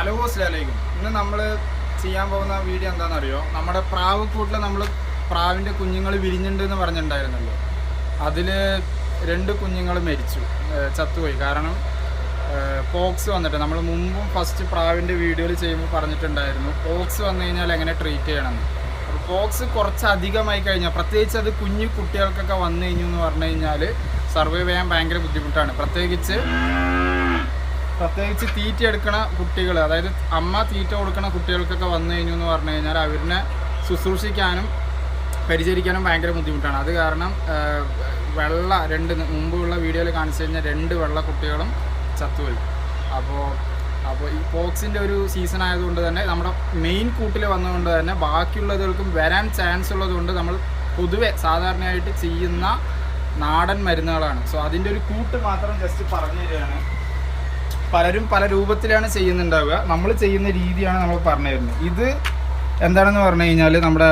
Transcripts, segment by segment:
Hello അസ്ലാലേക്കും ഇന്ന് നമ്മൾ ചെയ്യാൻ പോകുന്ന വീഡിയോ എന്താണെന്നറിയോ? നമ്മുടെ പ്രാവ് കൂട്ടിൽ നമ്മൾ പ്രാവിന്റെ കുഞ്ഞുങ്ങൾ വിരിഞ്ഞിട്ടുണ്ട് എന്ന് പറഞ്ഞിട്ടുണ്ടായിരുന്നല്ലോ. അതിൽ രണ്ട് കുഞ്ഞുങ്ങൾ മരിച്ചു. ചത്തുപോയി. കാരണം പോക്സ് വന്നിട്ട് നമ്മൾ മുമ്പും ഫസ്റ്റ് പ്രാവിന്റെ വീഡിയോയിൽ ചെയ്യുമ്പോൾ പറഞ്ഞിട്ടുണ്ടായിരുന്നു പോക്സ് വന്നു കഴിഞ്ഞാൽ എങ്ങനെ ട്രീറ്റ് ചെയ്യണമെന്ന്. അപ്പോൾ പോക്സ് കുറച്ച് അധികമായി കഴിഞ്ഞാൽ പ്രത്യേകിച്ച് അത് കുഞ്ഞു കുട്ടികൾക്കൊക്കെ വന്നു കഴിഞ്ഞു എന്ന് പറഞ്ഞു കഴിഞ്ഞാൽ സർവൈവ് ചെയ്യാൻ ഭയങ്കര ബുദ്ധിമുട്ടാണ്. പ്രത്യേകിച്ച് പ്രത്യേകിച്ച് തീറ്റ എടുക്കണ കുട്ടികൾ അതായത് അമ്മ തീറ്റ കൊടുക്കണ കുട്ടികൾക്കൊക്കെ വന്നു കഴിഞ്ഞു എന്ന് പറഞ്ഞു കഴിഞ്ഞാൽ അവരിനെ ശുശ്രൂഷിക്കാനും പരിചരിക്കാനും ഭയങ്കര ബുദ്ധിമുട്ടാണ്. അത് കാരണം വെള്ള രണ്ട് മുമ്പുള്ള വീഡിയോയിൽ കാണിച്ചു കഴിഞ്ഞാൽ രണ്ട് വെള്ള കുട്ടികളും ചത്തുപോയി. അപ്പോൾ അപ്പോൾ ഈ പോക്സിന്റെ ഒരു സീസൺ ആയതുകൊണ്ട് തന്നെ നമ്മുടെ മെയിൻ കൂട്ടിൽ വന്നതുകൊണ്ട് തന്നെ ബാക്കിയുള്ളതുകൾക്കും വരാൻ ചാൻസ് ഉള്ളതുകൊണ്ട് നമ്മൾ പൊതുവെ സാധാരണയായിട്ട് ചെയ്യുന്ന നാടൻ മരുന്നുകളാണ്. സോ അതിന്റെ ഒരു കൂട്ട് മാത്രം ജസ്റ്റ് പറഞ്ഞു തരികയാണ്. പലരും പല രൂപത്തിലാണ് ചെയ്യുന്നുണ്ടാവുക. നമ്മൾ ചെയ്യുന്ന രീതിയാണ് നമ്മൾ പറഞ്ഞു തരുന്നത്. ഇത് എന്താണെന്ന് പറഞ്ഞു കഴിഞ്ഞാൽ നമ്മുടെ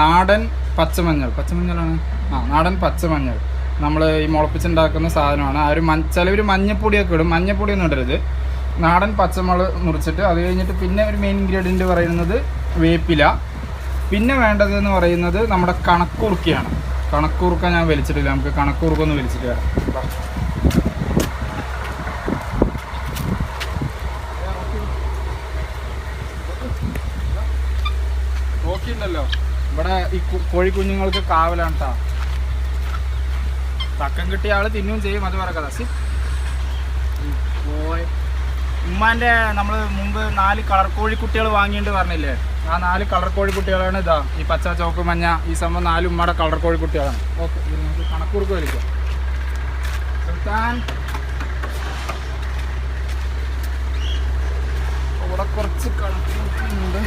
നാടൻ പച്ചമഞ്ഞൾ. പച്ചമഞ്ഞളാണ്? ആ നാടൻ പച്ചമഞ്ഞൾ. നമ്മൾ ഈ മുളപ്പിച്ചുണ്ടാക്കുന്ന സാധനമാണ്. ആ ഒരു മഞ്ഞ ചിലവർ മഞ്ഞപ്പൊടിയൊക്കെ ഇടും. മഞ്ഞപ്പൊടി ഒന്നും ഇടരുത്. നാടൻ പച്ചമുളക് മുറിച്ചിട്ട് അത് കഴിഞ്ഞിട്ട് പിന്നെ ഒരു മെയിൻ ഇൻഗ്രീഡിയന്റ് പറയുന്നത് വേപ്പില. പിന്നെ വേണ്ടത് എന്ന് പറയുന്നത് നമ്മുടെ കണക്കൂർക്കയാണ് കണക്കൂർക്ക ഞാൻ വലിച്ചിട്ടില്ല. നമുക്ക് കണക്കുറുക്കൊന്ന് വലിച്ചിട്ട് വരാം. ഈ കോഴി കോഴിക്കുഞ്ഞുങ്ങൾക്ക് കാവലാണ് കേട്ടോ തക്കം കിട്ടിയ ആൾ തിന്നും ചെയ്യും അത് വേറെ കഥ. ഉമ്മാന്റെ നമ്മൾ മുമ്പ് നാല് കളർ കോഴിക്കുട്ടികൾ വാങ്ങിയിട്ട് പറഞ്ഞില്ലേ? ആ നാല് കളർ കോഴിക്കുട്ടികളാണ് ഇതാ. ഈ പച്ച ചോക്ക് മഞ്ഞ ഈ സംഭവം നാല് ഉമ്മയുടെ കളർ കോഴിക്കുട്ടികളാണ്. ഓക്കെ നമുക്ക് കണക്കുറുക്ക് വലിക്കാം. സുൽത്താൻ. ഇവിടെ കുറച്ച് കണക്കുണ്ട് ഇത്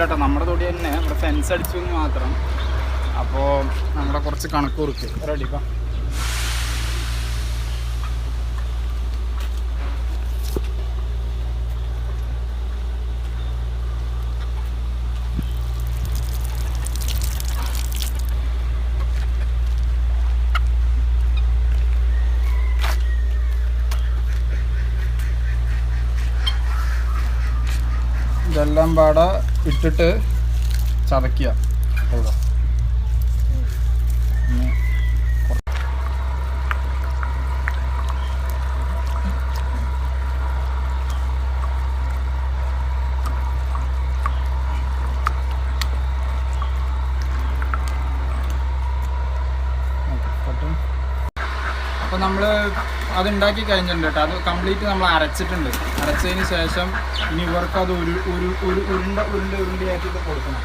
കേട്ടോ നമ്മുടെ തൊടി തന്നെ. ഇവിടെ ഫെൻസ് അടിച്ചു എന്ന് മാത്രം. അപ്പോൾ നമ്മുടെ കുറച്ച് കണക്ക് കുറിക്ക്. റെഡി ഇപ്പം. ഇതെല്ലാം പാടെ. ഇട്ടിട്ട് ചതയ്ക്കുക ഇവിടെ. ഇനി കുറ- ഓക്കേ, കട്ട്. അപ്പോൾ നമ്മൾ അത് ഉണ്ടാക്കി കഴിഞ്ഞിട്ടുണ്ട് കേട്ടോ. അത് കംപ്ലീറ്റ് നമ്മൾ അരച്ചിട്ടുണ്ട്. അരച്ചതിന് ശേഷം ഇനി ഇവർക്ക് അത് ഒരു ഒരു ഒരു ഉരുണ്ട ഉരുണ്ട ഉരുണ്ടയാക്കിയിട്ട് കൊടുക്കണം.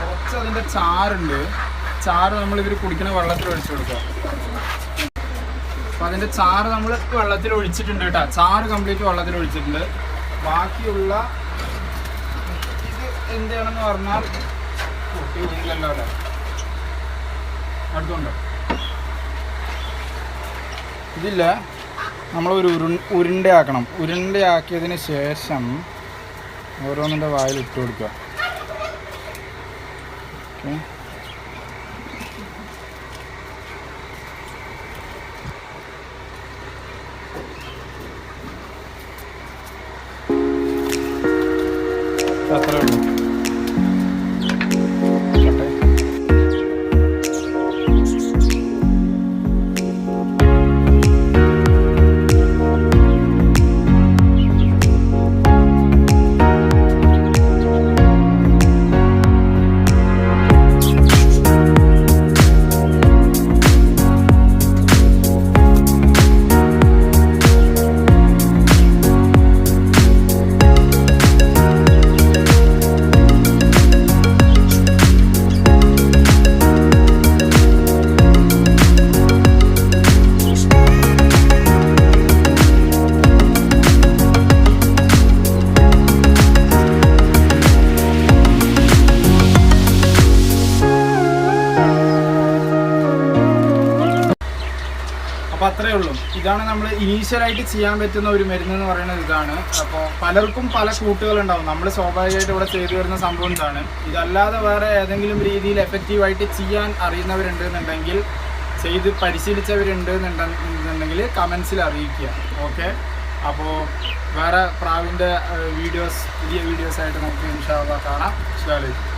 കുറച്ച് അതിന്റെ ചാറുണ്ട്. ചാറ് നമ്മൾ ഇവർ കുടിക്കുന്ന വെള്ളത്തിൽ ഒഴിച്ചു കൊടുക്കുക. അപ്പോൾ അതിന്റെ ചാറ് നമ്മൾ വെള്ളത്തിൽ ഒഴിച്ചിട്ടുണ്ട് കേട്ടോ. ചാറ് കംപ്ലീറ്റ് വെള്ളത്തിൽ ഒഴിച്ചിട്ടുണ്ട്. ബാക്കിയുള്ള ഇത് എന്താണെന്ന് പറഞ്ഞാൽ കുട്ടി. വീട്ടിലല്ലോ അടുത്തുണ്ടോ? ഇതില്ല നമ്മൾ ഒരു ഉരു ഉരുണ്ടയാക്കണം. ഉരുണ്ടയാക്കിയതിന് ശേഷം ഓരോന്നിന്റെ വായിൽ ഇട്ട് കൊടുക്കുക. ഓക്കെ. അത്രേ ഉള്ളൂ. ഇതാണ് നമ്മൾ ഇനീഷ്യലായിട്ട് ചെയ്യാൻ പറ്റുന്ന ഒരു മരുന്ന് എന്ന് പറയുന്നത് ഇതാണ്. അപ്പോൾ പലർക്കും പല കൂട്ടുകളുണ്ടാവും. നമ്മൾ സ്വാഭാവികമായിട്ട് ഇവിടെ ചെയ്തു വരുന്ന സംഭവം ഇതാണ്. ഇതല്ലാതെ വേറെ ഏതെങ്കിലും രീതിയിൽ എഫക്റ്റീവായിട്ട് ചെയ്യാൻ അറിയുന്നവരുണ്ട് എന്നുണ്ടെങ്കിൽ ചെയ്ത് പരിശീലിച്ചവരുണ്ട് എന്നുണ്ടെന്നുണ്ടെങ്കിൽ കമൻസിൽ അറിയിക്കുക. ഓക്കെ അപ്പോൾ വേറെ പ്രാവിന്റെ വീഡിയോസ് പുതിയ വീഡിയോസ് ആയിട്ട് നമുക്ക് ഇൻഷാ കാണാം. അലൈക്കും.